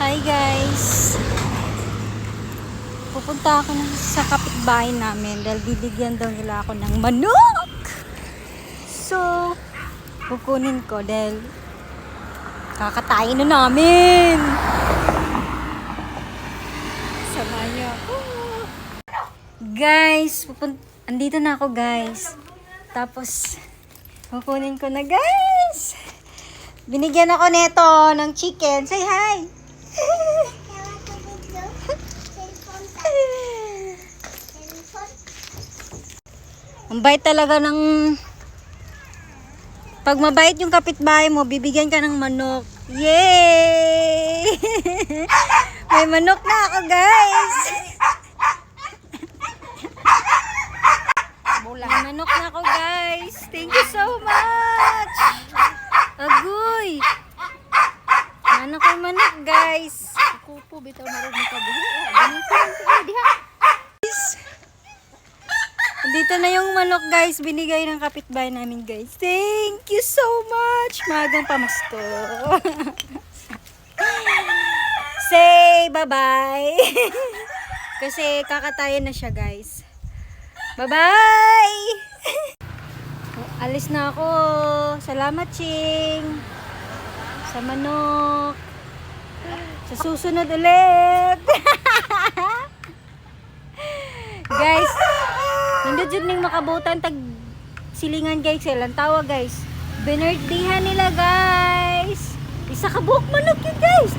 Hi guys! Pupunta ako sa kapitbahay namin dahil bibigyan daw nila ako ng manok! So, kukunin ko dahil kakatayin na namin! Samahan niyo ako! Guys, pupun andito na ako guys. Tapos, kukunin ko na guys! Binigyan ako nito ng chicken. Say hi! Ang bait talaga ng... Pag mabait yung kapitbahay mo, bibigyan ka ng manok. Yay! May manok na ako, guys! May manok na ako, guys! Thank you so much! Yung manok, guys! Kupo, bitaw na rin makabuhi. Ganito lang ito, diha. Dito na yung manok guys, binigay ng kapitbahay namin guys. Thank you so much! Magang pamasko. Say bye-bye! Kasi kakatayin na siya guys. Bye-bye! Alis na ako. Salamat, Ching. Sa manok. Sa susunod ulit. guys, hindi dyan ning makabutan tag silingan guys. Ilang tawa guys. Binirthdayan nila guys. Isa ka buhok manok yun guys.